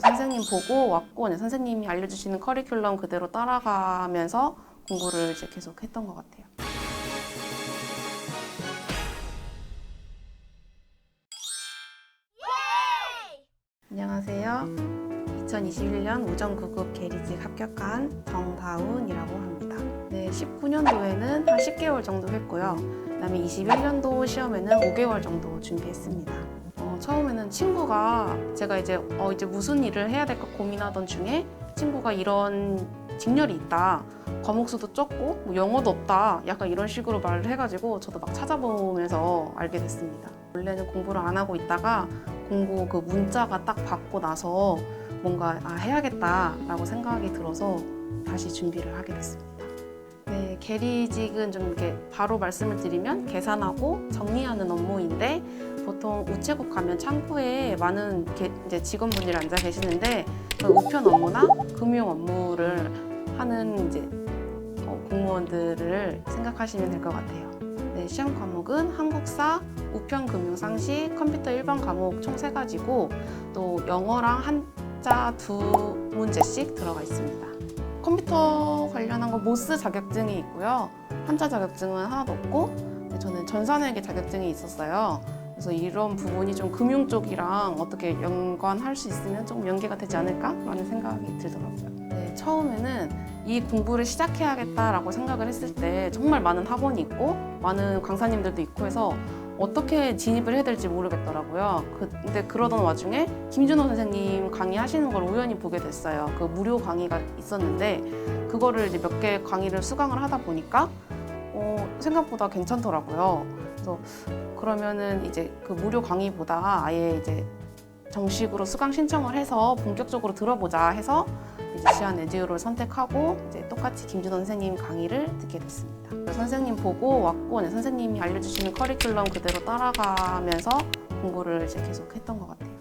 선생님 보고 왔고 네, 선생님이 알려주시는 커리큘럼 그대로 따라가면서 공부를 이제 계속 했던 것 같아요. 안녕하세요. 2021년 우정 9급 계리직 합격한 정다운이라고 합니다. 네, 19년도에는 한 10개월 정도 했고요. 그다음에 21년도 시험에는 5개월 정도 준비했습니다. 어, 처음에는 친구가 제가 이제 어, 이제 무슨 일을 해야 될까 고민하던 중에 친구가 이런 직렬이 있다. 과목 수도 적고 뭐 영어도 없다. 약간 이런 식으로 말을 해가지고 저도 막 찾아보면서 알게 됐습니다. 원래는 공부를 안 하고 있다가 공고 그 문자가 딱 받고 나서 뭔가 아 해야겠다라고 생각이 들어서 다시 준비를 하게 됐습니다. 네, 계리직은 좀 이렇게 바로 말씀을 드리면 계산하고 정리하는 업무인데 보통 우체국 가면 창구에 많은 게- 이제 직원분들이 앉아 계시는데 그 우편 업무나 금융 업무를 하는 이제 어, 공무원들을 생각하시면 될 것 같아요. 네, 시험 과목은 한국사, 우편 금융 상시, 컴퓨터 일반 과목 총세 가지고 또 영어랑 한자 두 문제씩 들어가 있습니다. 컴퓨터 관련한 거 모스 자격증이 있고요. 한자 자격증은 하나도 없고 네, 저는 전산회계 자격증이 있었어요. 그래서 이런 부분이 좀 금융 쪽이랑 어떻게 연관할 수 있으면 좀 연계가 되지 않을까라는 생각이 들더라고요. 네, 처음에는 이 공부를 시작해야겠다라고 생각을 했을 때 정말 많은 학원이 있고 많은 강사님들도 있고 해서 어떻게 진입을 해야 될지 모르겠더라고요. 그- 근데 그러던 와중에 김준호 선생님 강의하시는 걸 우연히 보게 됐어요. 그 무료 강의가 있었는데 그거를 이제 몇 개 강의를 수강을 하다 보니까 어, 생각보다 괜찮더라고요. 그래서 그러면은 이제 그 무료 강의보다 아예 이제 정식으로 수강 신청을 해서 본격적으로 들어보자 해서 이제 시안 에듀를 선택하고 이제 똑같이 김준호 선생님 강의를 듣게 됐습니다. 선생님 보고 왔고 네, 선생님이 알려주시는 커리큘럼 그대로 따라가면서 공부를 이제 계속 했던 것 같아요.